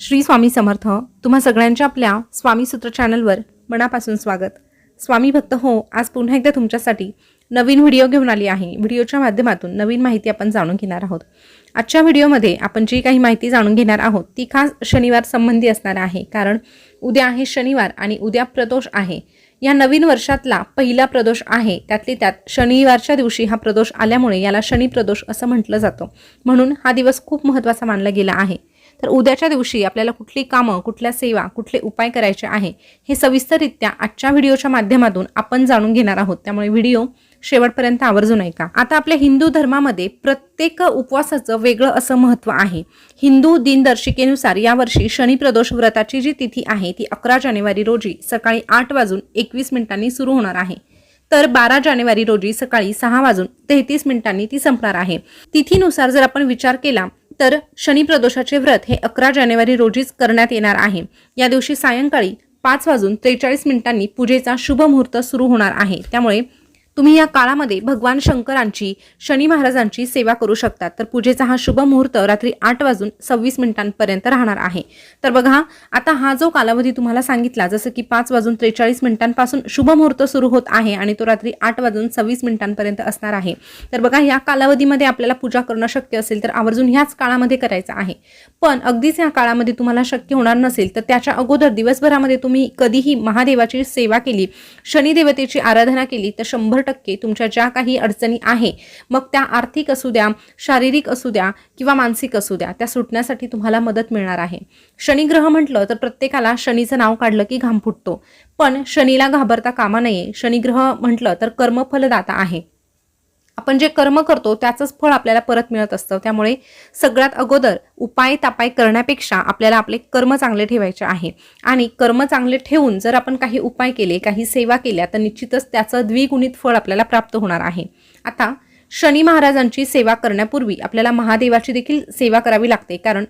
श्री स्वामी समर्थ तुम्हा सगळ्यांच्या आपल्या स्वामी सूत्र चॅनलवर मनापासून स्वागत. स्वामी भक्त हो आज पुन्हा एकदा तुमच्यासाठी नवीन व्हिडिओ घेऊन आली आहे. व्हिडिओच्या माध्यमातून नवीन माहिती आपण जाणून घेणार आहोत. आजच्या व्हिडिओमध्ये आपण जी काही माहिती जाणून घेणार आहोत ती खास शनिवार संबंधी असणार आहे. कारण उद्या आहे शनिवार आणि उद्या प्रदोष आहे. या नवीन वर्षातला पहिला प्रदोष आहे. त्यातली त्यात शनिवारच्या दिवशी हा प्रदोष आल्यामुळे याला शनी प्रदोष असं म्हटलं जातं. म्हणून हा दिवस खूप महत्त्वाचा मानला गेला आहे. तर उद्याच्या दिवशी आपल्याला कुठली कामं कुठल्या सेवा कुठले उपाय करायचे आहे हे सविस्तररित्या आजच्या व्हिडिओच्या माध्यमातून आपण जाणून घेणार आहोत. त्यामुळे व्हिडिओ शेवटपर्यंत आवर्जून ऐका आता आपल्या हिंदू धर्मामध्ये प्रत्येक उपवासाचं वेगळं असं महत्त्व आहे. हिंदू दिनदर्शिकेनुसार यावर्षी शनी प्रदोष व्रताची जी तिथी आहे ती अकरा जानेवारी रोजी सकाळी आठ वाजून एकवीस मिनिटांनी सुरू होणार आहे. तर बारा जानेवारी रोजी सकाळी सहा वाजून तेहतीस मिनिटांनी ती संपणार आहे. तिथीनुसार जर आपण विचार केला तर शनिप्रदोषाचे व्रत हे अकरा जानेवारी रोजीच करण्यात येणार आहे. या दिवशी सायंकाळी पाच वाजून त्रेचाळीस मिनिटांनी पूजेचा शुभ मुहूर्त सुरू होणार आहे. त्यामुळे तुम्ही या काळामध्ये भगवान शंकरांची शनी महाराजांची सेवा करू शकता. तर पूजेचा हा शुभ मुहूर्त रात्री आठ वाजून सव्वीस मिनिटांपर्यंत राहणार आहे. तर बघा आता हा जो कालावधी तुम्हाला सांगितला जसं की पाच वाजून त्रेचाळीस मिनिटांपासून शुभ मुहूर्त सुरू होत आहे आणि तो रात्री आठ वाजून सव्वीस मिनिटांपर्यंत असणार आहे. तर बघा या कालावधीमध्ये आपल्याला पूजा करणं शक्य असेल तर आवर्जून ह्याच काळामध्ये करायचं आहे. पण अगदीच या काळामध्ये तुम्हाला शक्य होणार नसेल तर त्याच्या अगोदर दिवसभरामध्ये तुम्ही कधीही महादेवाची सेवा केली शनिदेवतेची आराधना केली तर शंभर टक्के तुमच्या ज्या काही अडचणी आहे मग त्या आर्थिक असू द्या शारीरिक असू द्या किंवा मानसिक असू द्या त्या सुटण्यासाठी तुम्हाला मदत मिळणार आहे. शनिग्रह म्हटलं तर प्रत्येकाला शनीचं नाव काढलं की घाम फुटतो. पण शनीला घाबरता कामा नये. शनिग्रह म्हटलं तर कर्मफलदाता आहे. आपण जे कर्म करतो त्याचंच फळ आपल्याला परत मिळत असतं. त्यामुळे सगळ्यात अगोदर उपाय तापाय करण्यापेक्षा आपल्याला आपले कर्म चांगले ठेवायचे आहे. आणि कर्म चांगले ठेवून जर आपण काही उपाय केले काही सेवा केल्या तर निश्चितच त्याचं द्विगुणित फळ आपल्याला प्राप्त होणार आहे. आता शनी महाराजांची सेवा करण्यापूर्वी आपल्याला महादेवाची देखील सेवा करावी लागते. कारण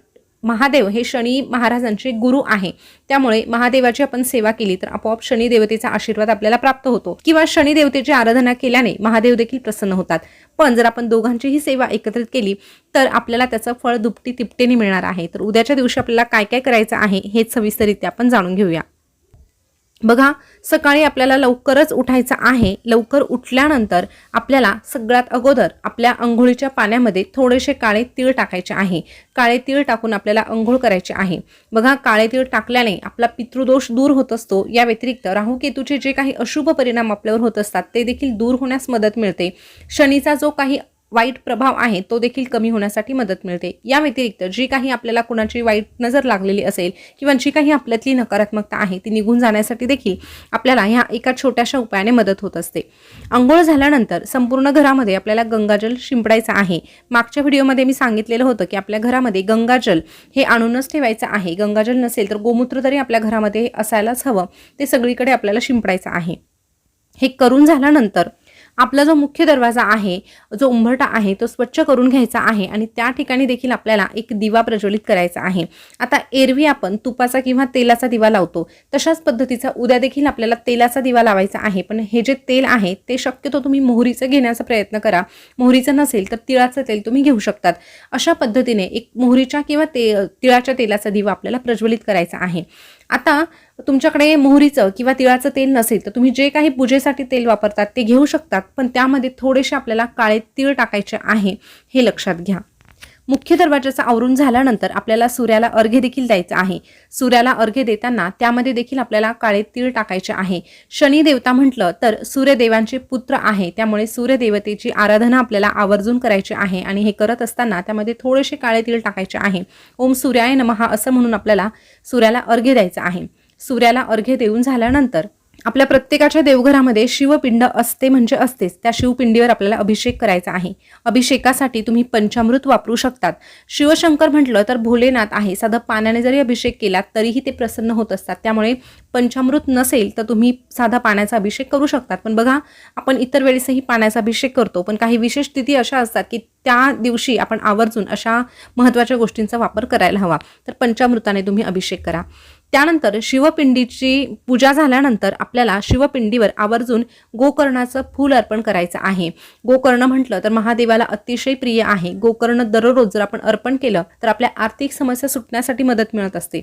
महादेव हे शनी महाराजांचे गुरु आहे. त्यामुळे महादेवाची आपण सेवा केली तर आपोआप शनी देवतेचा आशीर्वाद आपल्याला प्राप्त होतो. किंवा शनी देवतेची आराधना केल्याने महादेव देखील प्रसन्न होतात. पण जर आपण दोघांचीही सेवा एकत्रित केली तर आपल्याला त्याचं फळ दुपटी तिपटीने मिळणार आहे. तर उद्याच्या दिवशी आपल्याला काय काय करायचं आहे हेच सविस्तरित्या आपण जाणून घेऊया. बघा सकाळी आपल्याला लवकरच उठायचं आहे. लवकर उठल्यानंतर आपल्याला सगळ्यात अगोदर आपल्या अंघोळीच्या पाण्यामध्ये थोडेसे काळे तीळ टाकायचे आहे. काळे तीळ टाकून आपल्याला अंघोळ करायचे आहे. बघा काळे तीळ टाकल्याने आपला पितृदोष दूर होत असतो. या व्यतिरिक्त राहुकेतूचे जे काही अशुभ परिणाम आपल्यावर होत असतात ते देखील दूर होण्यास मदत मिळते. शनीचा जो काही वाईट प्रभाव आहे तो देखील कमी होण्यासाठी मदत मिळते. या व्यतिरिक्त जी काही आपल्याला कुणाची वाईट नजर लागलेली असेल किंवा जी काही आपल्यातली नकारात्मकता आहे ती निघून जाण्यासाठी देखील आपल्याला ह्या एका छोट्याशा उपायाने मदत होत असते. आंघोळ झाल्यानंतर संपूर्ण घरामध्ये आपल्याला गंगाजल शिंपडायचं आहे. मागच्या व्हिडिओमध्ये मी सांगितलेलं होतं की आपल्या घरामध्ये गंगाजल हे आणूनच ठेवायचं आहे. गंगाजल नसेल तर गोमूत्र तरी आपल्या घरामध्ये असायलाच हवं. ते सगळीकडे आपल्याला शिंपडायचं आहे. हे करून झाल्यानंतर आपला जो मुख्य दरवाजा आहे जो उंबरटा आहे तो स्वच्छ करून घ्यायचा आहे आणि त्या ठिकाणी देखील आपल्याला एक दिवा प्रज्वलित करायचा आहे. आता एरवी आपण तुपाचा किंवा तेलाचा दिवा लावतो तशाच पद्धतीचा उद्या देखील आपल्याला तेलाचा दिवा लावायचा आहे. पण हे जे तेल आहे ते शक्यतो तुम्ही मोहरीचं घेण्याचा प्रयत्न करा. मोहरीचं नसेल तर तिळाचं तेल तुम्ही घेऊ शकतात. अशा पद्धतीने एक मोहरीच्या किंवा ते तिळाच्या तेलाचा दिवा आपल्याला प्रज्वलित करायचा आहे. आता तुमच्याकडे मोहरीचं किंवा तिळाचं तेल नसेल तर तुम्ही जे काही पूजेसाठी तेल वापरतात ते घेऊ शकतात पण त्यामध्ये थोडेसे आपल्याला काळे तीळ टाकायचे आहे हे लक्षात घ्या. मुख्य दरवाजाचा आवरून झाल्यानंतर आपल्याला सूर्याला अर्घ्य देखील द्यायचं आहे. सूर्याला अर्घ्य देताना त्यामध्ये देखील आपल्याला काळे तीळ टाकायचे आहे. शनी देवता म्हटलं तर सूर्यदेवांचे पुत्र आहे. त्यामुळे सूर्यदेवतेची आराधना आपल्याला आवर्जून करायची आहे आणि हे करत असताना त्यामध्ये थोडेसे काळे तीळ टाकायचे आहे. ओम सूर्याय नमहा असं म्हणून आपल्याला सूर्याला अर्घ्य द्यायचं आहे. सूर्याला अर्घ्य देऊन झाल्यानंतर आपल्या प्रत्येकाच्या देवघरामध्ये शिवपिंड असते म्हणजे असतेच. त्या शिवपिंडीवर आपल्याला अभिषेक करायचा आहे. अभिषेकासाठी तुम्ही पंचामृत वापरू शकतात. शिवशंकर म्हटलं तर भोलेनाथ आहे. साधं पाण्याने जरी अभिषेक केला तरीही ते प्रसन्न होत असतात. त्यामुळे पंचामृत नसेल तर तुम्ही साधा पाण्याचा अभिषेक करू शकतात. पण बघा आपण इतर वेळेसही पाण्याचा अभिषेक करतो. पण काही विशेष तिथी अशा असतात की त्या दिवशी आपण आवर्जून अशा महत्त्वाच्या गोष्टींचा वापर करायला हवा. तर पंचामृताने तुम्ही अभिषेक करा. त्यानंतर शिवपिंडीची पूजा झाल्यानंतर आपल्याला शिवपिंडीवर आवर्जून गोकर्णाचं फूल अर्पण करायचं आहे. गोकर्ण म्हटलं तर महादेवाला अतिशय प्रिय आहे. गोकर्ण दररोज जर आपण अर्पण केलं तर आपल्या आर्थिक समस्या सुटण्यासाठी मदत मिळत असते.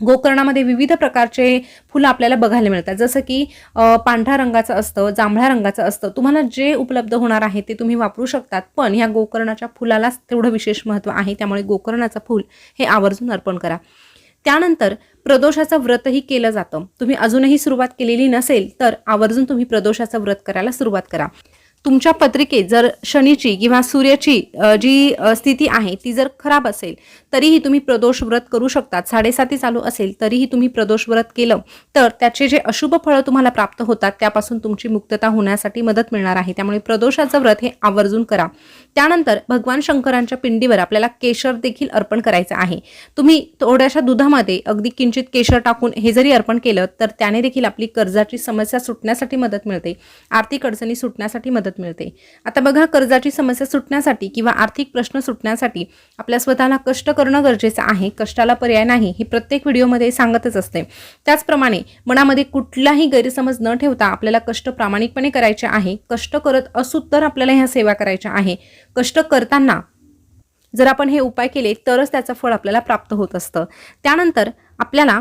गोकर्णामध्ये विविध प्रकारचे फुलं आपल्याला बघायला मिळतात. जसं की पांढऱ्या रंगाचं असतं जांभळ्या रंगाचं असतं. तुम्हाला जे उपलब्ध होणार आहे ते तुम्ही वापरू शकतात पण ह्या गोकर्णाच्या फुलालाच तेवढं विशेष महत्त्व आहे. त्यामुळे गोकर्णाचं फूल हे आवर्जून अर्पण करा. त्यानंतर प्रदोषाचं व्रतही केलं जातं. तुम्ही अजूनही सुरुवात केलेली नसेल तर आवर्जून तुम्ही प्रदोषाचं व्रत करायला सुरुवात करा. तुमच्या पत्रिकेत जर शनीची किंवा सूर्याची जी स्थिती आहे ती जर खराब असेल तरीही तुम्ही प्रदोष व्रत करू शकतात. साडेसाती चालू असेल तरीही तुम्ही प्रदोष व्रत केलं तर त्याचे जे अशुभ फळं तुम्हाला प्राप्त होतात त्यापासून तुमची मुक्तता होण्यासाठी मदत मिळणार आहे. त्यामुळे प्रदोषाचं व्रत हे आवर्जून करा. त्यानंतर भगवान शंकरांच्या पिंडीवर आपल्याला केशर देखील अर्पण करायचं आहे. तुम्ही थोड्याशा दुधामध्ये अगदी किंचित केशर टाकून हे जरी अर्पण केलं तर त्याने देखील आपली कर्जाची समस्या सुटण्यासाठी मदत मिळते. आर्थिक अडचणी सुटण्यासाठी मदत मिळते. आता बघा कर्जाची समस्या सुटण्यासाठी किंवा आर्थिक प्रश्न सुटण्यासाठी आपल्या स्वतःला कष्ट करणं गरजेचं आहे. कष्टाला पर्याय नाही हे प्रत्येक व्हिडिओमध्ये सांगतच असते. त्याचप्रमाणे मनामध्ये कुठलाही गैरसमज न ठेवता आपल्याला कष्ट प्रामाणिकपणे करायचे आहे. कष्ट करत असू तर आपल्याला ह्या सेवा करायच्या आहे. कष्ट करताना जर आपण हे उपाय केले तरच त्याचं फळ आपल्याला प्राप्त होत असतं. त्यानंतर आपल्याला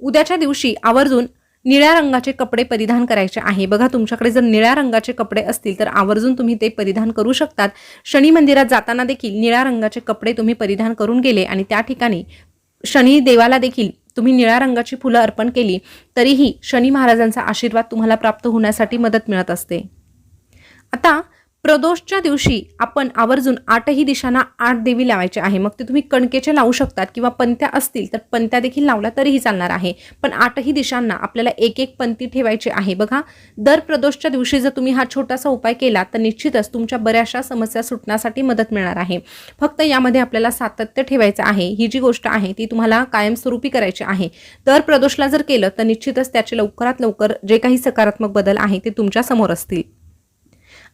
उद्याच्या दिवशी आवर्जून निळ्या रंगाचे कपडे परिधान करायचे आहे. बघा तुमच्याकडे जर निळ्या रंगाचे कपडे असतील तर आवर्जून तुम्ही ते परिधान करू शकतात. शनी मंदिरात जाताना देखील निळ्या रंगाचे कपडे तुम्ही परिधान करून गेले आणि त्या ठिकाणी शनी देवाला देखील तुम्ही निळ्या रंगाची फुलं अर्पण केली तरीही शनी महाराजांचा आशीर्वाद तुम्हाला प्राप्त होण्यासाठी मदत मिळत असते. आता प्रदोषच्या दिवशी आपण आवर्जून आठही दिशांना आठ देवी लावायचे आहे. मग ते तुम्ही कणकेचे लावू शकतात किंवा पंत्या असतील तर पंत्या देखील लावल्या तरीही चालणार आहे. पण आठही दिशांना आपल्याला एक एक पंथी ठेवायची आहे. बघा दर प्रदोषच्या दिवशी जर तुम्ही हा छोटासा उपाय केला तर निश्चितच तुमच्या बऱ्याचशा समस्या सुटण्यासाठी मदत मिळणार आहे. फक्त यामध्ये आपल्याला सातत्य ठेवायचं आहे. ही जी गोष्ट आहे ती तुम्हाला कायमस्वरूपी करायची आहे. दर प्रदोषला जर केलं तर निश्चितच त्याचे लवकरात लवकर जे काही सकारात्मक बदल आहे ते तुमच्यासमोर असतील.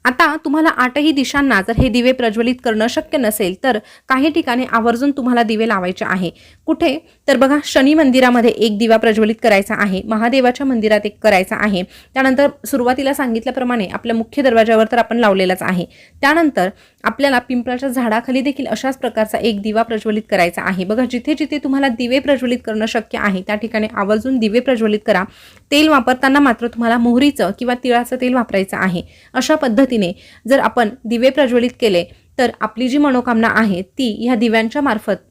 आता तुम्हाला आठही दिशांना जर हे दिवे प्रज्वलित करणं शक्य नसेल तर काही ठिकाणी आवर्जून तुम्हाला दिवे लावायचे आहे. कुठे? तर बघा शनी मंदिरामध्ये एक दिवा प्रज्वलित करायचा आहे महादेवाच्या मंदिरात एक करायचा आहे. त्यानंतर सुरुवातीला सांगितल्याप्रमाणे आपल्या मुख्य दरवाजावर तर आपण लावलेलाच आहे. त्यानंतर आपल्याला पिंपळाच्या झाडाखाली देखील अशाच प्रकारचा एक दिवा प्रज्वलित करायचा आहे. बघा जिथे जिथे तुम्हाला दिवे प्रज्वलित करणं शक्य आहे त्या ठिकाणी आवर्जून दिवे प्रज्वलित करा. तेल वापरताना मात्र तुम्हाला मोहरीचं किंवा तिळाचं तेल वापरायचं आहे. अशा पद्धती पद्धतीने जर आपण दिवे प्रज्वलित केले तर आपली जी मनोकामना आहे ती ह्या दिव्यांच्या मार्फत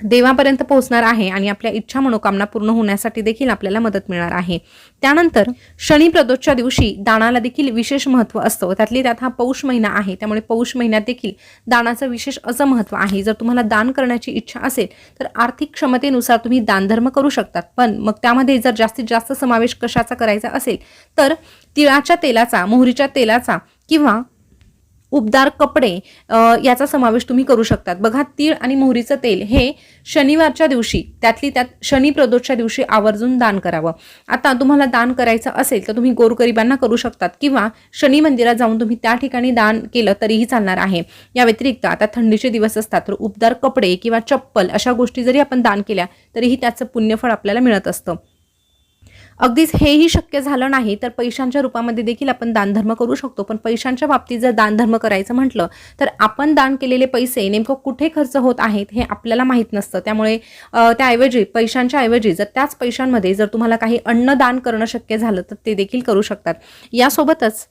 देवापर्यंत पोहोचणार आहे आणि आपल्या इच्छा मनोकामना पूर्ण होण्यासाठी देखील आपल्याला मदत मिळणार आहे. त्यानंतर शनी प्रदोषच्या दिवशी दानाला देखील विशेष महत्त्व असतं. त्यातली त्यात हा पौष महिना आहे त्यामुळे पौष महिन्यात देखील दानाचं विशेष असं महत्त्व आहे. जर तुम्हाला दान करण्याची इच्छा असेल तर आर्थिक क्षमतेनुसार तुम्ही दानधर्म करू शकतात. पण मग त्यामध्ये जर जास्तीत जास्त समावेश कशाचा करायचा असेल तर तिळाच्या तेलाचा मोहरीच्या तेलाचा किंवा उबदार कपडे याचा समावेश तुम्ही करू शकतात. बघा तीळ आणि मोहरीचं तेल हे शनिवारच्या दिवशी त्यातली त्यात शनी प्रदोषच्या दिवशी आवर्जून दान करावं. आता तुम्हाला दान करायचं असेल तर तुम्ही गोरगरिबांना करू शकतात किंवा शनी मंदिरात जाऊन तुम्ही त्या ठिकाणी दान केलं तरीही चालणार आहे. या व्यतिरिक्त आता थंडीचे दिवस असतात तर उबदार कपडे किंवा चप्पल अशा गोष्टी जरी आपण दान केल्या तरीही त्याचं पुण्यफळ आपल्याला मिळत असतं. अगदीच हेही शक्य झालं नाही तर पैशांच्या रूपामध्ये देखील आपण दानधर्म करू शकतो. पण पैशांच्या बाबतीत जर दानधर्म करायचं म्हटलं तर आपण दान केलेले पैसे नेमकं कुठे खर्च होत आहेत हे आपल्याला माहीत नसतं. त्यामुळे त्याऐवजी पैशांच्या ऐवजी जर त्याच पैशांमध्ये जर तुम्हाला काही अन्न दान करणं शक्य झालं तर ते देखील करू शकतात. यासोबतच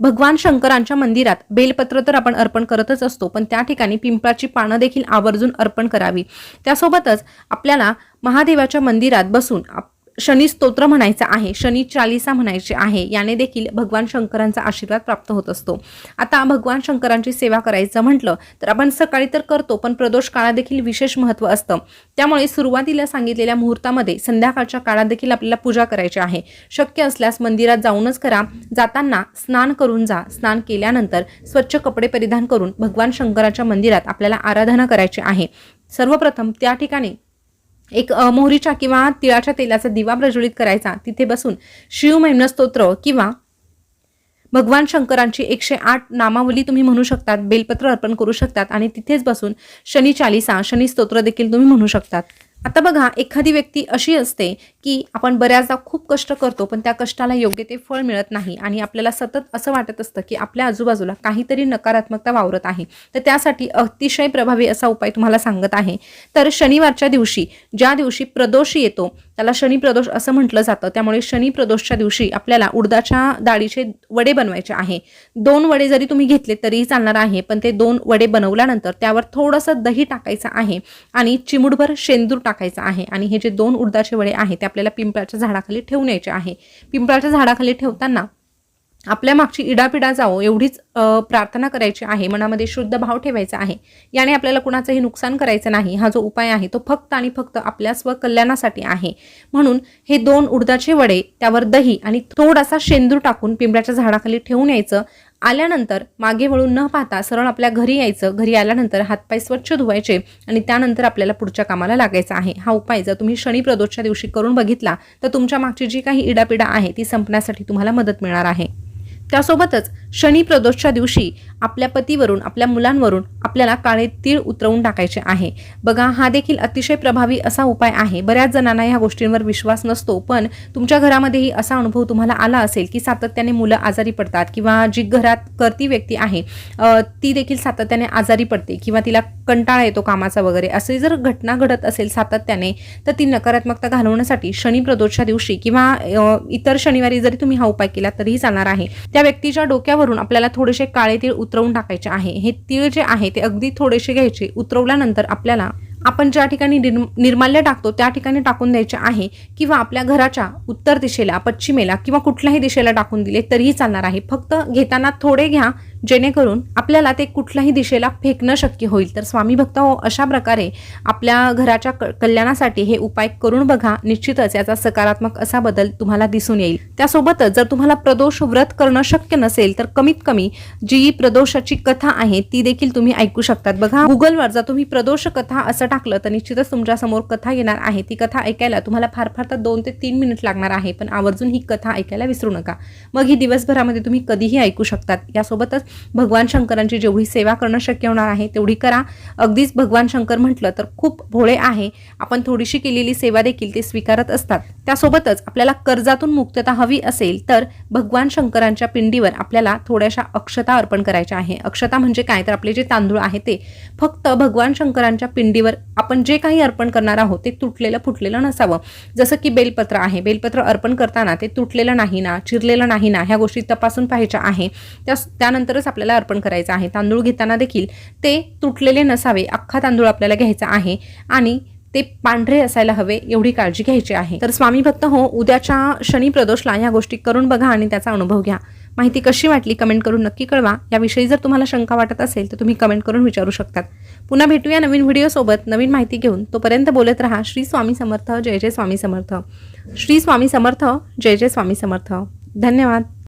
भगवान शंकरांच्या मंदिरात बेलपत्र तर आपण अर्पण करतच असतो पण त्या ठिकाणी पिंपळाची पानं देखील आवर्जून अर्पण करावी. त्यासोबतच आपल्याला महादेवाच्या मंदिरात बसून आप- शनी स्तोत्र म्हणायचं आहे शनी चालिसा म्हणायचे आहे याने देखील भगवान शंकरांचा आशीर्वाद प्राप्त होत असतो. आता भगवान शंकरांची सेवा करायचं म्हटलं तर आपण सकाळी तर करतो पण प्रदोष काळात देखील विशेष महत्त्व असतं. त्यामुळे सुरुवातीला सांगितलेल्या मुहूर्तामध्ये संध्याकाळच्या काळात देखील आपल्याला पूजा करायची आहे. शक्य असल्यास मंदिरात जाऊनच करा. जाताना स्नान करून जा. स्नान केल्यानंतर स्वच्छ कपडे परिधान करून भगवान शंकराच्या मंदिरात आपल्याला आराधना करायची आहे. सर्वप्रथम त्या ठिकाणी एक मोहरीच्या किंवा तिळाच्या तेलाचा दिवा प्रज्वलित करायचा. तिथे बसून शिव स्तोत्र किंवा भगवान शंकरांची एकशे आठ नामावली तुम्ही म्हणू शकतात. बेलपत्र अर्पण करू शकतात. आणि तिथेच बसून शनी चालिसा शनी स्तोत्र देखील तुम्ही म्हणू शकतात. आता बघा एखादी व्यक्ती अशी असते की आपण बऱ्याचदा खूप कष्ट करतो पण त्या कष्टाला योग्य ते फळ मिळत नाही आणि आपल्याला सतत असं वाटत असतं की आपल्या आजूबाजूला काहीतरी नकारात्मकता वावरत आहे. तर त्यासाठी अतिशय प्रभावी असा उपाय तुम्हाला सांगत आहे. तर शनिवारच्या दिवशी ज्या दिवशी प्रदोष येतो त्याला शनी प्रदोष असं म्हटलं जातं. त्यामुळे शनी प्रदोषच्या दिवशी आपल्याला उडदाच्या डाळीचे वडे बनवायचे आहे. दोन वडे जरी तुम्ही घेतले तरीही चालणार आहे पण ते दोन वडे बनवल्यानंतर त्यावर थोडंसं दही टाकायचं आहे आणि चिमुडभर शेंदूर टाकायचा आहे आणि हे जे दोन उडदाचे वडे आहे ते आपल्याला पिंपळाच्या झाडाखाली ठेवून यायचे आहे. पिंपळाच्या झाडाखाली ठेवताना आपल्या मागची इडापिडा जावो एवढीच प्रार्थना करायची आहे मनामध्ये शुद्ध भाव ठेवायचा आहे. याने आपल्याला कुणाचंही नुकसान करायचं नाही. हा जो उपाय आहे तो फक्त आणि फक्त आपल्या स्वकल्याणासाठी आहे. म्हणून हे दोन उडदाचे वडे त्यावर दही आणि थोडासा शेंदूर टाकून पिंपळाच्या झाडाखाली ठेवून यायचं. आल्यानंतर मागे वळून न पाहता सरळ आपल्या घरी यायचं. घरी आल्यानंतर हातपाय स्वच्छ धुवायचे आणि त्यानंतर आपल्याला पुढच्या कामाला लागायचा आहे. हा उपाय जर तुम्ही शनी प्रदोषच्या दिवशी करून बघितला तर तुमच्या मागची जी काही इडापिडा आहे ती संपण्यासाठी तुम्हाला मदत मिळणार आहे. त्यासोबतच शनी प्रदोषच्या दिवशी आपल्या पतीवरून आपल्या मुलांवरून आपल्याला काळे तीळ उतरवून टाकायचे आहे. बघा हा देखील अतिशय प्रभावी असा उपाय आहे. बऱ्याच जणांना ह्या गोष्टींवर विश्वास नसतो पण तुमच्या घरामध्येही असा अनुभव तुम्हाला आला असेल की सातत्याने मुलं आजारी पडतात किंवा जी घरात करती व्यक्ती आहे ती देखील सातत्याने आजारी पडते किंवा तिला कंटाळा येतो कामाचा वगैरे असे जर घटना घडत असेल सातत्याने तर ती नकारात्मकता घालवण्यासाठी शनी प्रदोषच्या दिवशी किंवा इतर शनिवारी जरी तुम्ही हा उपाय केला तरीही चालणार आहे. त्या व्यक्तीच्या डोक्यावरून आपल्याला थोडेसे काळे तीळ उतरवून टाकायचे आहे. हे तीळ जे आहे ते अगदी थोडेसे घ्यायचे. उतरवल्यानंतर आपल्याला आपण ज्या ठिकाणी निर्म निर्माल्य टाकतो त्या ठिकाणी टाकून द्यायचे आहे किंवा आपल्या घराच्या उत्तर दिशेला पश्चिमेला किंवा कुठल्याही दिशेला टाकून दिले तरीही चालणार आहे. फक्त घेताना थोडे घ्या जेणेकरून आपल्याला ते कुठल्याही दिशेला फेकणं शक्य होईल. तर स्वामी भक्त हो अशा प्रकारे आपल्या घराच्या क- कल्याणासाठी हे उपाय करून बघा. निश्चितच याचा सकारात्मक असा बदल तुम्हाला दिसून येईल. त्यासोबतच जर तुम्हाला प्रदोष व्रत करणं शक्य नसेल तर कमीत कमी जी प्रदोषाची कथा आहे ती देखील तुम्ही ऐकू शकतात. बघा गुगलवर जर तुम्ही प्रदोष कथा असं टाकलं तर निश्चितच तुमच्यासमोर कथा येणार आहे. ती कथा ऐकायला तुम्हाला फार फार तर दोन ते तीन मिनिट लागणार आहे पण आवर्जून ही कथा ऐकायला विसरू नका. मग ही दिवसभरामध्ये तुम्ही कधीही ऐकू शकतात. यासोबतच भगवान शंकरांची जेवढी सेवा करणं शक्य होणार आहे तेवढी करा. अगदीच भगवान शंकर म्हटलं तर खूप भोळे आहे. आपण थोडीशी केलेली सेवा देखील ते स्वीकारत असतात. त्यासोबतच आपल्याला कर्जातून मुक्तता हवी असेल तर भगवान शंकरांच्या पिंडीवर आपल्याला थोड्याशा अक्षता अर्पण करायच्या आहे. अक्षता म्हणजे काय? तर आपले जे तांदूळ आहे ते. फक्त भगवान शंकरांच्या पिंडीवर आपण जे काही अर्पण करणार आहोत ते तुटलेलं फुटलेलं नसावं. जसं की बेलपत्र आहे. बेलपत्र अर्पण करताना ते तुटलेलं नाही ना चिरलेलं नाही ना ह्या गोष्टी तपासून पाहायच्या आहे. त्या त्यानंतरच आपल्याला अर्पण करायचं आहे. तांदूळ घेताना देखील ते तुटलेले नसावे अख्खा तांदूळ आपल्याला घ्यायचा आहे आणि ते पांढरे असायला हवे एवढी काळजी घ्यायची आहे. तर स्वामी भक्त हो उद्याच्या शनी प्रदोषला ह्या गोष्टी करून बघा आणि त्याचा अनुभव घ्या. माहिती कशी वाटली कमेंट करून नक्की कळवा. याविषयी जर तुम्हाला शंका वाटत असेल तर तुम्ही कमेंट करून विचारू शकतात. पुन्हा भेटूया नवीन व्हिडिओसोबत नवीन माहिती घेऊन तोपर्यंत बोलत राहा. श्री स्वामी समर्थ जय जय स्वामी समर्थ. श्री स्वामी समर्थ जय जय स्वामी समर्थ. धन्यवाद.